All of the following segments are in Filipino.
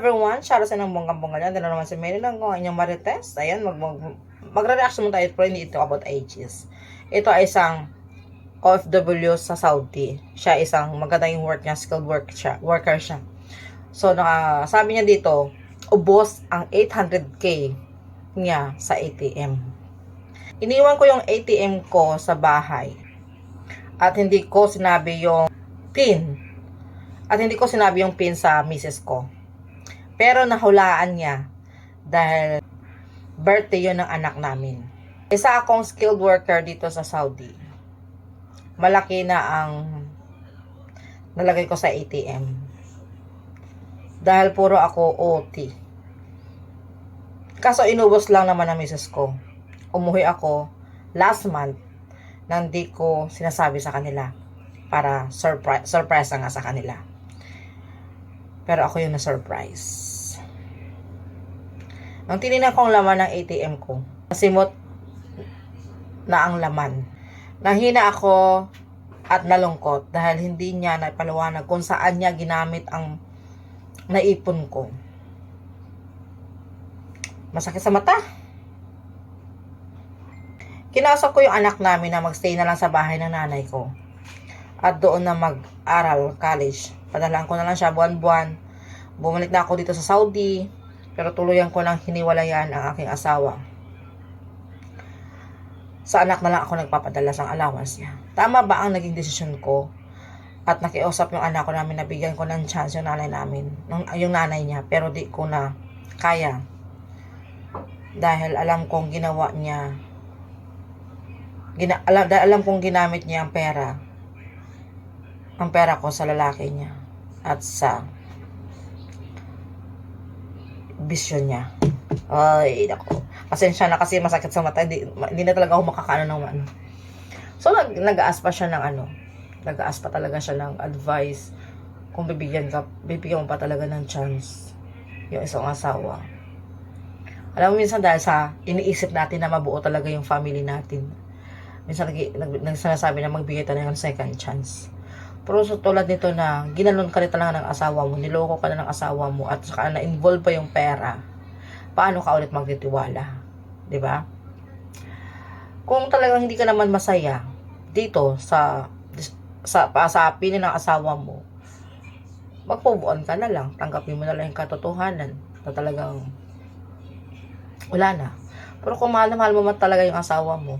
everyone, shout out sa ng bonggang-bongga dyan. Dala naman si Mary lang kung inyong marites. Ayan, mag, mag, magre-reaction mo tayo hindi ito about ages. Ito ay isang OFW sa Saudi. Siya isang magandang work niya, skilled work siya, worker siya. So, naka, sabi niya dito, ubos ang 800k niya sa ATM. Iniwan ko yung ATM ko sa bahay. At hindi ko sinabi yung PIN. At hindi ko sinabi yung PIN sa misis ko. Pero nahulaan niya dahil birthday yun ng anak namin. Isa akong skilled worker dito sa Saudi. Malaki na ang nalagay ko sa ATM. Dahil puro ako OT. Kaso inubos lang naman ng misis ko. Umuwi ako last month nang di ko sinasabi sa kanila para surprise, surprise nga sa kanila. Pero ako yung na-surprise. Nung tinignan ko ang laman ng ATM ko, nasimot na ang laman. Nahina ako at nalungkot dahil hindi niya naipaliwanag kung saan niya ginamit ang naipon ko. Masakit sa mata. Kinausap ko yung anak namin na magstay na lang sa bahay ng nanay ko. At doon na mag-aral, college. Padalaan ko na lang siya buwan-buwan. Bumalik na ako dito sa Saudi. Pero tuluyan ko nang hiniwalayan ang aking asawa. Sa anak na lang ako nagpapadala sa allowance niya. Tama ba ang naging desisyon ko? At nakiusap yung anak ko namin na bigyan ko ng chance yung nanay namin. Yung nanay niya. Pero di ko na kaya. Dahil alam kong ginawa niya gina, alam, dahil alam kong ginamit niya ang pera ang pera ko sa lalaki niya at sa bisyo niya. Ay, nako. Pasensya na kasi masakit sa mata. Hindi, hindi na talaga ako makakaano ng ano. So, nag, nag-aas pa siya ng ano. Nag-aas pa talaga siya ng advice. Kung bibigyan ka, bibigyan mo pa talaga ng chance. Yung isang asawa. Alam mo, minsan dahil sa iniisip natin na mabuo talaga yung family natin. Minsan nag, nag, nagsasabi na magbigay tayo ng second chance. Pero sa tulad nito na ginalon ka rin talaga ng asawa mo, niloko ka na ng asawa mo at saka na-involve pa yung pera, paano ka ulit magtitiwala? ba? Kung talagang hindi ka naman masaya dito sa sa sa opinion ng asawa mo, mag-move ka na lang. Tanggapin mo na lang yung katotohanan na talagang wala na. Pero kung mahal na mahal mo man talaga yung asawa mo,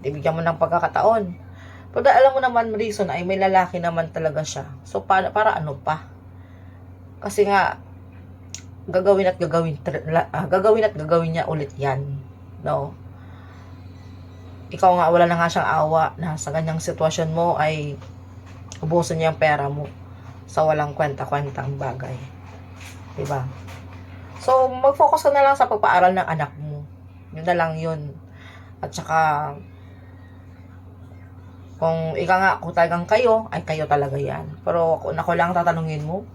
bigyan mo ng pagkakataon. Pero alam mo naman, reason ay may lalaki naman talaga siya. So, para, para ano pa? Kasi nga, gagawin at gagawin, uh, gagawin at gagawin niya ulit yan. No? Ikaw nga, wala na nga siyang awa na sa ganyang sitwasyon mo ay ubusin niya ang pera mo sa walang kwenta-kwentang bagay. Diba? So, mag-focus ka na lang sa pagpaaral ng anak mo. Yun na lang yun. At saka, kung ika nga, kung talagang kayo, ay kayo talaga yan. Pero kung ako lang tatanungin mo,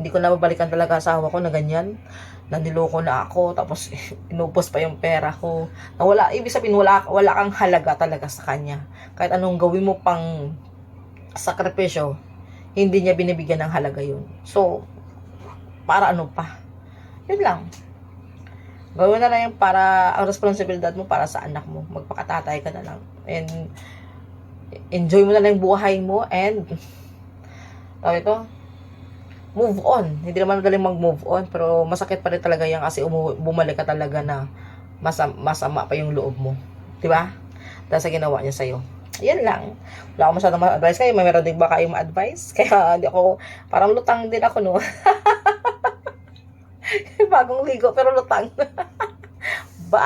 hindi ko na babalikan talaga asawa ko na ganyan. Na niloko na ako, tapos inupos pa yung pera ko. Na wala, ibig sabihin, wala, wala kang halaga talaga sa kanya. Kahit anong gawin mo pang sakripisyo, hindi niya binibigyan ng halaga yun. So, para ano pa? Yun lang. Gawin na lang yung para, ang responsibilidad mo para sa anak mo. Magpakatatay ka na lang. And, enjoy mo na lang yung buhay mo and tawag ito move on. Hindi naman madaling mag move on pero masakit pa rin talaga yan kasi umu- bumalik ka talaga na masama, masama pa yung loob mo. Di ba? Dahil sa ginawa niya sa'yo. Yan lang. Wala akong masyadong ma-advise kayo. May meron din ba kayong ma-advise? Kaya hindi ako parang lutang din ako no? Bagong ligo pero lutang. Bye